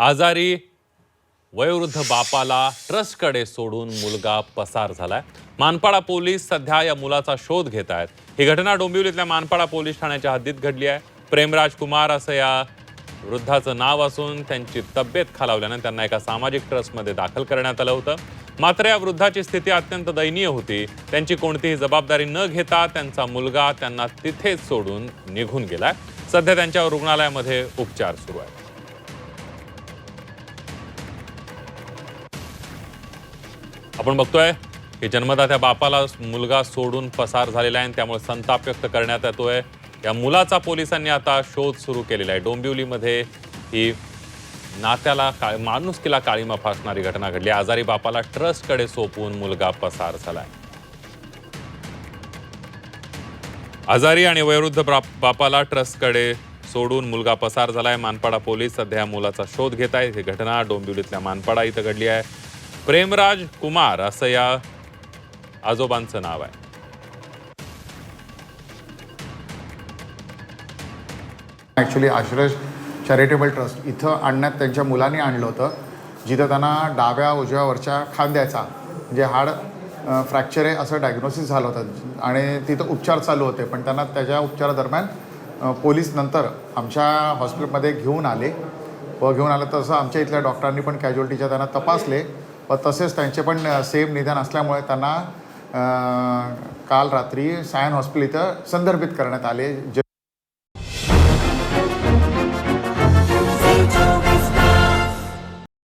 आजारी वयोवृद्ध बापाला ट्रस्टकडे सोडून मुलगा पसार झालाय. मानपाडा पोलीस सध्या या मुलाचा शोध घेत आहेत. ही घटना डोंबिवलीतल्या मानपाडा पोलीस ठाण्याच्या हद्दीत घडली आहे. प्रेमराज कुमार असं या वृद्धाचं नाव असून त्यांची तब्येत खालावल्यानं त्यांना एका सामाजिक ट्रस्टमध्ये दाखल करण्यात आलं होतं. मात्र या वृद्धाची स्थिती अत्यंत दयनीय होती. त्यांची कोणतीही जबाबदारी न घेता त्यांचा मुलगा त्यांना तिथेच सोडून निघून गेलाय. सध्या त्यांच्यावर रुग्णालयामध्ये उपचार सुरू आहेत. आपण बघतोय की जन्मदात्या बापाला मुलगा सोडून पसार झालेला आहे आणि त्यामुळे संताप व्यक्त करण्यात येतोय. या मुलाचा पोलिसांनी आता शोध सुरू केलेला आहे. डोंबिवलीमध्ये ही नात्याला का माणुसकीला काळीमा फासणारी घटना घडली. आजारी बापाला ट्रस्टकडे सोपवून मुलगा पसार झालाय. आजारी आणि वयोवृद्ध बापाला ट्रस्टकडे सोडून मुलगा पसार झालाय. मानपाडा पोलीस सध्या मुलाचा शोध घेत आहेत. ही घटना डोंबिवलीतल्या मानपाडा इथं घडली आहे. प्रेमराज कुमार असं या आजोबांचं नाव आहे. ॲक्च्युली आश्रय चॅरिटेबल ट्रस्ट इथं आणण्यात त्यांच्या मुलांनी आणलं होतं जिथं त्यांना डाव्या उजव्यावरच्या खांद्याचा म्हणजे हाड फ्रॅक्चर आहे असं डायग्नोसिस झालं होतं. आणि तिथं उपचार चालू होते पण त्यांना त्याच्या उपचारादरम्यान पोलीस नंतर आमच्या हॉस्पिटलमध्ये घेऊन आले. व घेऊन आलं तसं आमच्या इथल्या डॉक्टरांनी पण कॅज्युअल्टीच्या त्यांना तपासले. तसेच त्यांचे पण सेम निदान असल्यामुळे त्यांना काल रात्री सायन हॉस्पिटल इथं संदर्भित करण्यात आले. जे